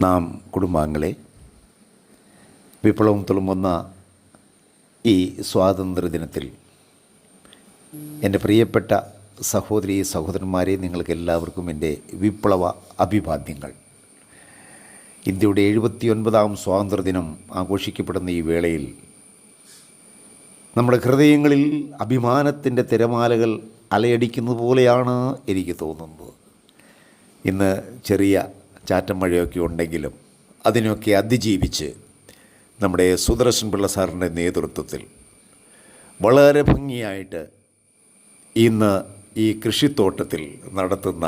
നാം കുടുംബാംഗങ്ങളെ വിപ്ലവം തുളുമ്പുന്ന ഈ സ്വാതന്ത്ര്യ ദിനത്തിൽ എന്റെ പ്രിയപ്പെട്ട സഹോദരി സഹോദരന്മാരെ നിങ്ങൾക്ക് എല്ലാവർക്കും എന്റെ വിപ്ലവ അഭിവാദ്യങ്ങൾ. ഇന്ത്യയുടെ എഴുപത്തിയൊൻപതാം സ്വാതന്ത്ര്യദിനം ആഘോഷിക്കപ്പെടുന്ന ഈ വേളയിൽ നമ്മുടെ ഹൃദയങ്ങളിൽ അഭിമാനത്തിന്റെ തിരമാലകൾ അലയടിക്കുന്നത് പോലെയാണ് എനിക്ക് തോന്നുന്നത്. ഇന്ന് ചെറിയ ചാറ്റം മഴയൊക്കെ ഉണ്ടെങ്കിലും അതിനൊക്കെ അതിജീവിച്ച് നമ്മുടെ സുദർശൻ പിള്ള സാറിന്റെ നേതൃത്വത്തിൽ വളരെ ഭംഗിയായിട്ട് ഇന്ന് ഈ കൃഷിത്തോട്ടത്തിൽ നടത്തുന്ന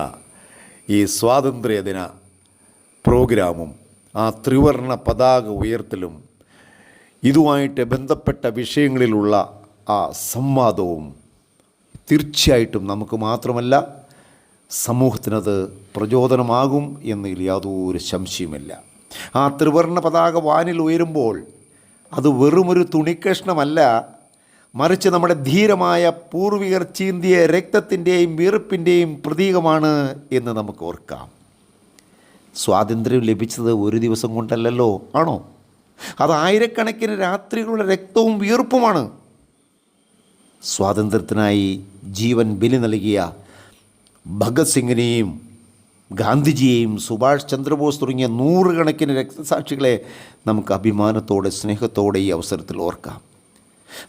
ഈ സ്വാതന്ത്ര്യദിന പ്രോഗ്രാമും ആ ത്രിവർണ പതാക ഉയർത്തലും ഇതുമായിട്ട് ബന്ധപ്പെട്ട വിഷയങ്ങളിലുള്ള ആ സംവാദവും തീർച്ചയായിട്ടും നമുക്ക് മാത്രമല്ല സമൂഹത്തിനത് പ്രചോദനമാകും എന്നതിൽ യാതൊരു സംശയമില്ല ആ ത്രിവർണ പതാക വാനിൽ ഉയരുമ്പോൾ അത് വെറുമൊരു തുണിക്കഷ്ണമല്ല മറിച്ച് നമ്മുടെ ധീരമായ പൂർവികർ ചീന്തിയ രക്തത്തിന്റെയും വീർപ്പിന്റെയും പ്രതീകമാണ് എന്ന് നമുക്ക് ഓർക്കാം. സ്വാതന്ത്ര്യം ലഭിച്ചത് ഒരു ദിവസം കൊണ്ടല്ലല്ലോ ആണോ? അത് ആയിരക്കണക്കിന് രാത്രികളുടെ രക്തവും വീർപ്പുമാണ്. സ്വാതന്ത്ര്യത്തിനായി ജീവൻ ബലി നൽകിയ ഭഗത് സിംഗിനെയും ഗാന്ധിജിയെയും സുഭാഷ് ചന്ദ്രബോസ് തുടങ്ങിയ നൂറുകണക്കിന് രക്തസാക്ഷികളെ നമുക്ക് അഭിമാനത്തോടെ സ്നേഹത്തോടെ ഈ അവസരത്തിൽ ഓർക്കാം.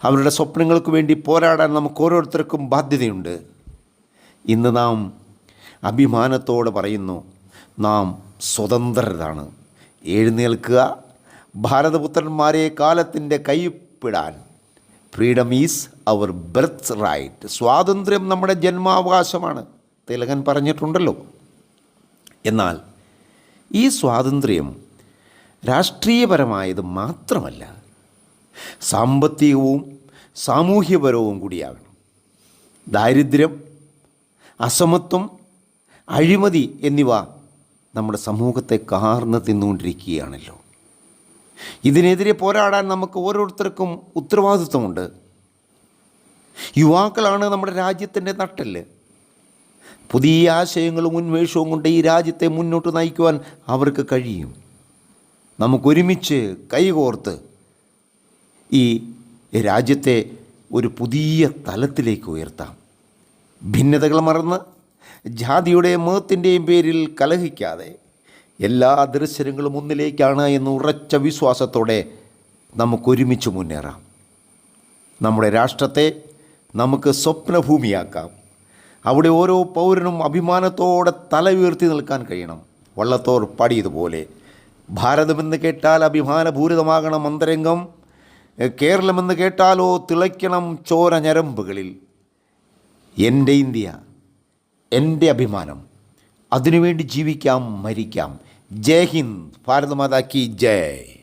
അവരുടെ സ്വപ്നങ്ങൾക്ക് വേണ്ടി പോരാടാൻ നമുക്ക് ഓരോരുത്തർക്കും ബാധ്യതയുണ്ട്. ഇന്ന് നാം അഭിമാനത്തോടെ പറയുന്നു നാം സ്വതന്ത്രരാണ്. എഴുന്നേൽക്കുക ഭാരതപുത്രന്മാരെ കാലത്തിന്റെ കൈപ്പിടാൻ. Freedom is our birthright സ്വാതന്ത്ര്യം നമ്മുടെ ജന്മാവകാശമാണ്. തിലകൻ പറഞ്ഞിട്ടുണ്ടല്ലോ. എന്നാൽ ഈ സ്വാതന്ത്ര്യം രാഷ്ട്രീയപരമായത് മാത്രമല്ല സാമ്പത്തികവും സാമൂഹ്യപരവും കൂടിയാകണം. ദാരിദ്ര്യം അസമത്വം അഴിമതി എന്നിവ നമ്മുടെ സമൂഹത്തെ കാർന്ന് തിന്നുകൊണ്ടിരിക്കുകയാണല്ലോ. ഇതിനെതിരെ പോരാടാൻ നമുക്ക് ഓരോരുത്തർക്കും ഉത്തരവാദിത്വമുണ്ട്. യുവാക്കളാണ് നമ്മുടെ രാജ്യത്തിന്റെ നട്ടൽ പുതിയ ആശയങ്ങളും ഉന്മേഷവും കൊണ്ട് ഈ രാജ്യത്തെ മുന്നോട്ട് നയിക്കുവാൻ അവർക്ക് കഴിയും. നമുക്കൊരുമിച്ച് കൈകോർത്ത് ഈ രാജ്യത്തെ ഒരു പുതിയ തലത്തിലേക്ക് ഉയർത്താം. ഭിന്നതകൾ മറന്ന് ജാതിയുടെ മതത്തിന്റെയും പേരിൽ കലഹിക്കാതെ എല്ലാ ദർശനങ്ങളും ഒന്നിലേക്കാണ് എന്ന് ഉറച്ച വിശ്വാസത്തോടെ നമുക്കൊരുമിച്ച് മുന്നേറാം. നമ്മുടെ രാഷ്ട്രത്തെ നമുക്ക് സ്വപ്നഭൂമിയാക്കാം. അവിടെ ഓരോ പൗരനും അഭിമാനത്തോടെ തല ഉയർത്തി നിൽക്കാൻ കഴിയണം. വള്ളത്തോർ പാടിയതുപോലെ. ഭാരതമെന്ന് കേട്ടാൽ അഭിമാനപൂരിതമാകണം അന്തരംഗം. കേരളമെന്ന് കേട്ടാലോ തിളയ്ക്കണം ചോര ഞരമ്പുകളിൽ. എന്റെ ഇന്ത്യ എന്റെ അഭിമാനം. അതിനുവേണ്ടി ജീവിക്കാം മരിക്കാം. ജയ് ഹിന്ദ് ഭാരതമാതാക്കി ജയ്.